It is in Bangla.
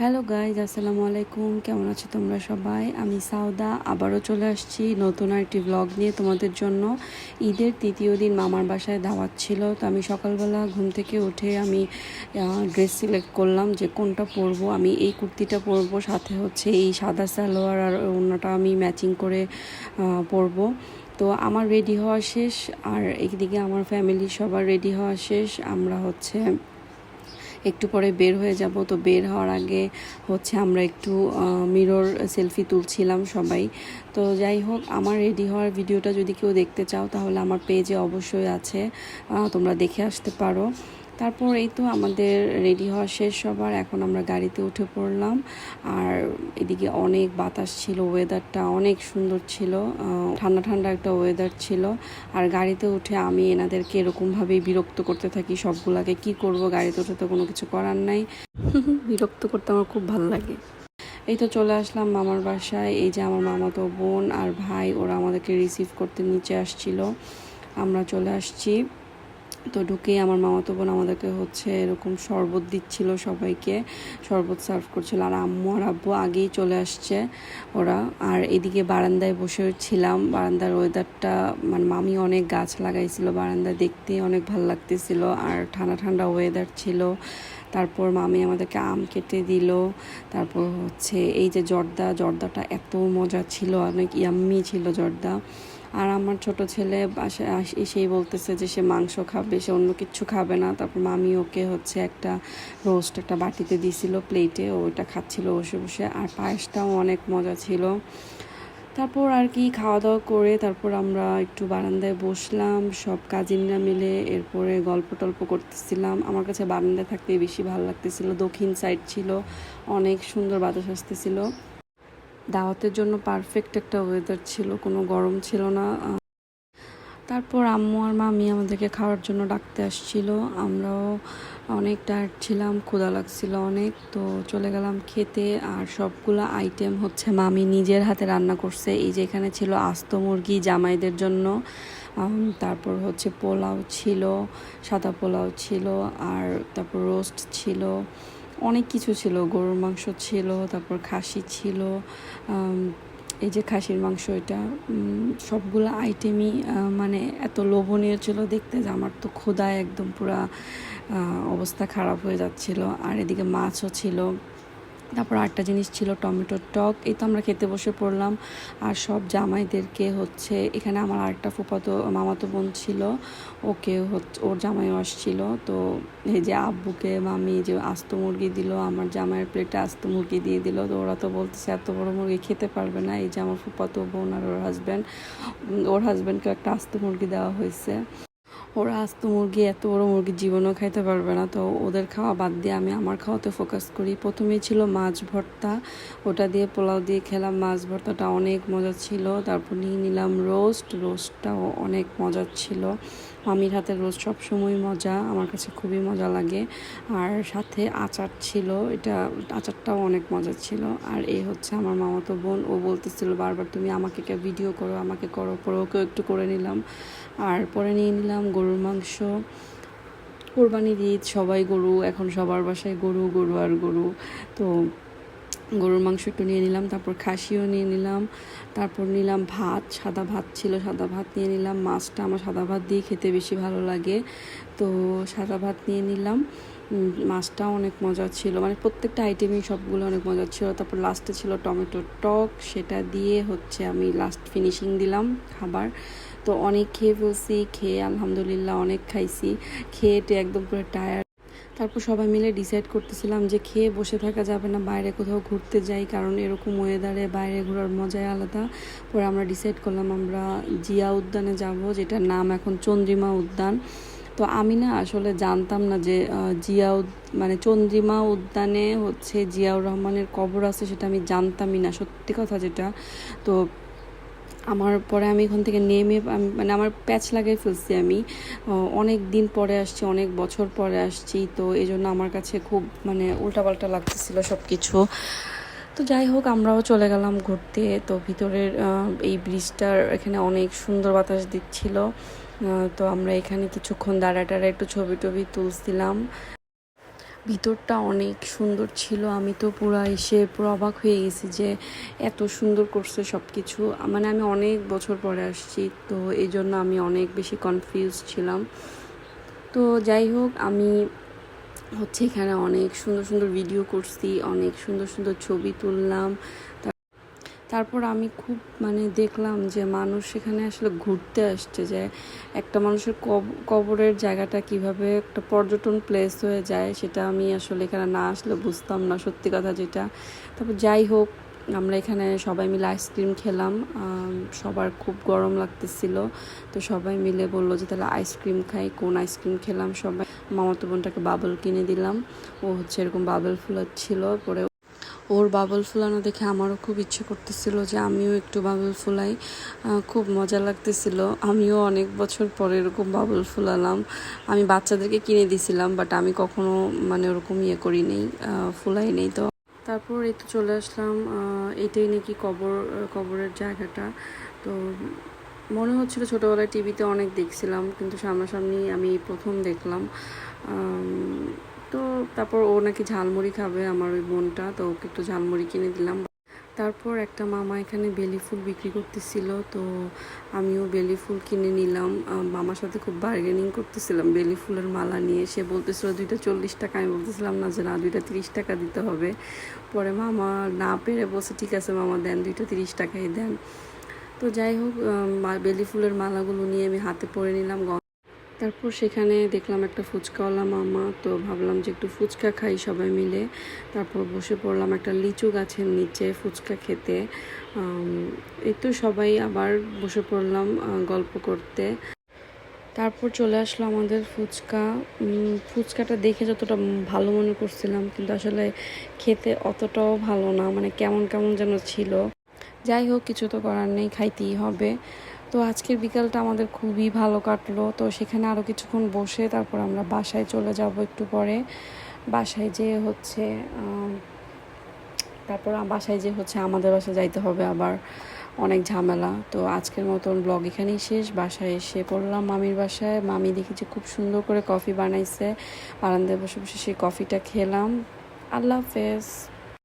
হ্যালো গাইজ আসসালামু আলাইকুম। কেমন আছো তোমরা সবাই? আমি সাউদা আবারও চলে আসছি নতুন একটি ব্লগ নিয়ে তোমাদের জন্য। ঈদের তৃতীয় দিন মামার বাসায় দাওয়াত ছিল, তো আমি সকালবেলা ঘুম থেকে উঠে আমি ড্রেস সিলেক্ট করলাম যে কোনটা পরবো। আমি এই কুর্তিটা পরবো, সাথে হচ্ছে এই সাদা সালোয়ার আর অন্যটা আমি ম্যাচিং করে পরবো। তো আমার রেডি হওয়া শেষ, আর একদিকে আমার ফ্যামিলি সবার রেডি হওয়া শেষ। আমরা হচ্ছে একটু পরে বের হয়ে যাব। তো বের হওয়ার আগে হচ্ছে আমরা একটু মিরর সেলফি তুলছিলাম সবাই। তো যাই হোক, আমার রেডি হওয়ার ভিডিওটা যদি কেউ দেখতে চাও, তাহলে আমার পেজে অবশ্যই আছে। তোমরা দেখে আসতে পারো। তারপর এই তো আমাদের রেডি হওয়া শেষ সবার। এখন আমরা গাড়িতে উঠে পড়লাম। আর এদিকে অনেক বাতাস ছিল ওয়েদারটা অনেক সুন্দর ছিল। ঠান্ডা ঠান্ডা একটা ওয়েদার ছিল। আর গাড়িতে উঠে আমি এনাদেরকে এরকমভাবেই বিরক্ত করতে থাকি সবগুলাকে। কি করব? গাড়িতে উঠে তো কোনো কিছু করার নাই। বিরক্ত করতে আমার খুব ভালো লাগে। এই তো চলে আসলাম মামার বাসায়। এই যে আমার মামাতো বোন আর ভাই, ওরা আমাদেরকে রিসিভ করতে নিচে আসছিল। আমরা চলে আসছি। তো ঢুকেই আমার মামাতো বোন আমাদেরকে হচ্ছে এরকম শরবত দিচ্ছিল সবাইকে, শরবত সার্ভ করছিল। আর আম্মু আর আব্বু আগেই চলে আসছে ওরা। আর এদিকে বারান্দায় বসে ছিলাম। বারান্দার ওয়েদারটা মানে মামি অনেক গাছ লাগাইছিল বারান্দায়, দেখতে অনেক ভালো লাগতেছিল। আর ঠান্ডা ঠান্ডা ওয়েদার ছিল। তারপর মামি আমাদেরকে আম কেটে দিল। তারপর হচ্ছে এই যে জর্দা, জর্দাটা এত মজা ছিল, অনেক ইয়াম্মি ছিল জর্দা। আর আমার ছোট ছেলে বাসায় এসেই বলতেছে যে সে মাংস খাবে, সে অন্য কিছু খাবে না। তারপর মামি ওকে হচ্ছে একটা রোস্ট একটা বাটিতে দিছিল প্লেটে ওইটা খাচ্ছিল বসে বসে। আর পায়েসটাও অনেক মজা ছিল। তারপর আর কি খাওয়া দাওয়া করে তারপর আমরা একটু বারান্দায় বসলাম, সব কাজিনরা মিলে এরপরে গল্প টল্প করতেছিলাম। আমার কাছে বারান্দায় থাকতে বেশি ভালো লাগতেছিল। দক্ষিণ সাইড ছিল, অনেক সুন্দর বাতাস আসতেছিল। দাওয়াতের জন্য পারফেক্ট একটা ওয়েদার ছিল, কোনো গরম ছিল না। তারপর আম্মু আর মামি আমাদেরকে খাওয়ার জন্য ডাকতে আসছিল। আমরাও অনেক টায়ার্ড ছিলাম, ক্ষুধা লাগছিল অনেক, তো চলে গেলাম খেতে। আর সবগুলো আইটেম হচ্ছে মামি নিজের হাতে রান্না করছে। এই যে এখানে ছিল আস্ত মুরগি জামাইদের জন্য। তারপর হচ্ছে পোলাও ছিল, সাদা পোলাও ছিল, আর তারপর রোস্ট ছিল। অনেক কিছু ছিল। গরুর মাংস ছিল, তারপর খাসি ছিল এই যে খাসির মাংস এটা সবগুলো আইটেমই মানে এত লোভনীয় ছিল দেখতে যে আমার তো ক্ষুধায় একদম পুরা অবস্থা খারাপ হয়ে যাচ্ছিল। আর এদিকে মাছও ছিল। তারপর আরেকটা জিনিস ছিল টমেটোর টক, এই তো আমরা খেতে বসে পড়লাম। আর সব জামাইদেরকে হচ্ছে, এখানে আমার আরেকটা ফুফাতো মামাতো বোন ছিল, ওকে হচ্ছে, ওর জামাইও আসছিল। তো এই যে আব্বুকে মামি যে আস্ত মুরগি দিল, আমার জামাইয়ের প্লেটে আস্ত মুরগি দিয়ে দিল। তো ওরা তো বলতেছে, এত বড় মুরগি খেতে পারবে না। এই যে আমার ফুফাতো বোন আর ওর হাজব্যান্ড ওর হাজব্যান্ডকে একটা আস্ত মুরগি দেওয়া হয়েছে। ওরা আস্ত মুরগি, এত বড় মুরগি জীবনও খাইতে পারবে না। তো ওদের খাওয়া বাদ দিয়ে আমি আমার খাওয়াতে ফোকাস করি। প্রথমেই ছিল মাছ ভর্তা, ওটা দিয়ে পোলাও দিয়ে খেলাম। মাছ ভর্তাটা অনেক মজা ছিল। তারপর নিয়ে নিলাম রোস্ট রোস্টটাও অনেক মজার ছিল। মামির হাতের রোস্ট সবসময় মজা, আমার কাছে খুবই মজা লাগে। আর সাথে আচার ছিল, এটা আচারটাও অনেক মজা ছিল। আর এই হচ্ছে আমার মামাতো বোন, ও বলতেছিল বারবার, তুমি আমাকে একটা ভিডিও করো, আমাকে করো, পরে ওকেও একটু করে নিলাম। আর পরে নিয়ে নিলাম গরুর মাংস। কোরবানির ঈদ, সবাই গরু, এখন সবার বাসায় গরু গরু আর গরু। তো গরুর মাংস একটু নিয়ে নিলাম তারপর খাসিও নিয়ে নিলাম তারপর নিলাম ভাত সাদা ভাত ছিল সাদা ভাত নিয়ে নিলাম মাছটা আমার সাদা ভাত দিয়ে খেতে বেশি ভালো লাগে। তো সাদা ভাত নিয়ে নিলাম উম, মাছটাও অনেক মজা ছিল মানে প্রত্যেকটা আইটেমই সবগুলো অনেক মজা ছিল। তারপর লাস্টে ছিল টমেটোর টক সেটা দিয়ে হচ্ছে আমি লাস্ট ফিনিশিং দিলাম খাবার। তো অনেক খেয়ে ফেলছি খেয়ে আলহামদুলিল্লাহ অনেক খাইছি খেয়ে একদম পুরো টায়ার্ড তারপর সবাই মিলে ডিসাইড করতেছিলাম যে খেয়ে বসে থাকা যাবে না, বাইরে কোথাও ঘুরতে যাই, কারণ এরকম ওয়েদারে বাইরে ঘোরার মজাই আলাদা। পরে আমরা ডিসাইড করলাম আমরা জিয়া উদ্যানে যাব, যেটার নাম এখন চন্দ্রিমা উদ্যান। তো আমি না আসলে জানতাম না যে জিয়া মানে চন্দ্রিমা উদ্যানে হচ্ছে জিয়াউর রহমানের কবর আছে সেটা আমি জানতামই না, সত্যি কথা যেটা। তো আমার পরে আমি এখান থেকে নেমে মানে আমার প্যাচ লাগিয়ে ফেলছি আমি। অনেক দিন পরে আসছি, অনেক বছর পরে আসছি, তো এই জন্য আমার কাছে খুব মানে উল্টাপাল্টা লাগতেছিল সব কিছু তো যাই হোক, আমরাও চলে গেলাম ঘুরতে। তো ভিতরের এই ব্রিজটার এখানে অনেক সুন্দর বাতাস দিচ্ছিল। তো আমরা এখানে কিছুক্ষণ দাঁড়া টাড়া একটু ছবি টবি তুলছিলাম। ভিতরটা অনেক সুন্দর ছিল। আমি তো পুরো এসে পুরো অবাক হয়ে গেছি যে এত সুন্দর করছে সব কিছু মানে আমি অনেক বছর পরে আসছি, তো এই জন্য আমি অনেক বেশি কনফিউজ ছিলাম। তো যাই হোক, আমি হচ্ছে এখানে অনেক সুন্দর সুন্দর ভিডিও করছি, অনেক সুন্দর সুন্দর ছবি তুললাম। তারপর আমি খুব মানে দেখলাম যে মানুষ সেখানে আসলে ঘুরতে আসছে, যে একটা মানুষের কব- কবরের জায়গাটা কীভাবে একটা পর্যটন প্লেস হয়ে যায় সেটা আমি আসলে এখানে না আসলে বুঝতাম না, সত্যি কথা যেটা। তারপর যাই হোক, আমরা এখানে সবাই মিলে আইসক্রিম খেলাম সবার খুব গরম লাগতেছিল। তো সবাই মিলে বলল যে তাহলে আইসক্রিম খাই, কোন আইসক্রিম খেলাম সবাই। মামাতো বোনটাকে বাবল কিনে দিলাম, ও হচ্ছে এরকম বাবল ফুলাচ্ছিল, পরে ওর বাবল ফুলানো দেখে আমারও খুব ইচ্ছে করতেছিল যে আমিও একটু বাবল ফুলাই। খুব মজা লাগতেছিল। আমিও অনেক বছর পরে এরকম বাবল ফুলালাম। আমি বাচ্চাদেরকে কিনে দিছিলাম বাট আমি কখনো মানে ওরকম ইয়ে করি নেই ফুলাই নেই তো। তারপর এই তো চলে আসলাম এটাই নাকি কবর কবরের জায়গাটা। তো মনে হচ্ছিল ছোটোবেলায় টিভিতে অনেক দেখছিলাম, কিন্তু সামনাসামনি আমি প্রথম দেখলাম। তো তারপর ও নাকি ঝালমুড়ি খাবে আমার ওই বোনটা, তো ওকে একটু ঝালমুড়ি কিনে দিলাম। তারপর একটা মামা এখানে বেলি ফুল বিক্রি করতেছিল, তো আমিও বেলি ফুল কিনে নিলাম। মামার সাথে খুব বার্গেনিং করতেছিলাম, বেলি ফুলের মালা নিয়ে। সে বলতেছিল, দুইটা চল্লিশ টাকা। আমি বলতেছিলাম, না যে না দুইটা তিরিশ টাকা দিতে হবে। পরে মামা না পেরে বলছে, ঠিক আছে মামা, দেন, দুইটা তিরিশ টাকাই দেন। তো যাই হোক বেলি ফুলের মালাগুলো নিয়ে আমি হাতে পরে নিলাম তারপর সেখানে দেখলাম একটা ফুচকাওয়ালা মামা, তো ভাবলাম যে একটু ফুচকা খাই সবাই মিলে। তারপর বসে পড়লাম একটা লিচু গাছের নিচে ফুচকা খেতে। এই তো সবাই আবার বসে পড়লাম গল্প করতে। তারপর চলে আসলো আমাদের ফুচকা। ফুচকাটা দেখে যতটা ভালো মনে করছিলাম, কিন্তু আসলে খেতে অতটাও ভালো না মানে কেমন কেমন যেন ছিল। যাই হোক, কিছু তো করার নেই, খাইতেই হবে। তো আজকের বিকালটা আমাদের খুবই ভালো কাটলো। তো সেখানে আরও কিছুক্ষণ বসে তারপর আমরা বাসায় চলে যাব একটু পরে। বাসায় যেয়ে হচ্ছে তারপর বাসায় যে হচ্ছে আমাদের বাসায় যাইতে হবে আবার অনেক ঝামেলা। তো আজকের মতন ব্লগ এখানেই শেষ। বাসায় এসে পড়লাম মামির বাসায়। মামি দেখেছি খুব সুন্দর করে কফি বানাইছে। বারান্দায় বসে বসে সেই কফিটা খেলাম। আল্লাহ হাফেজ।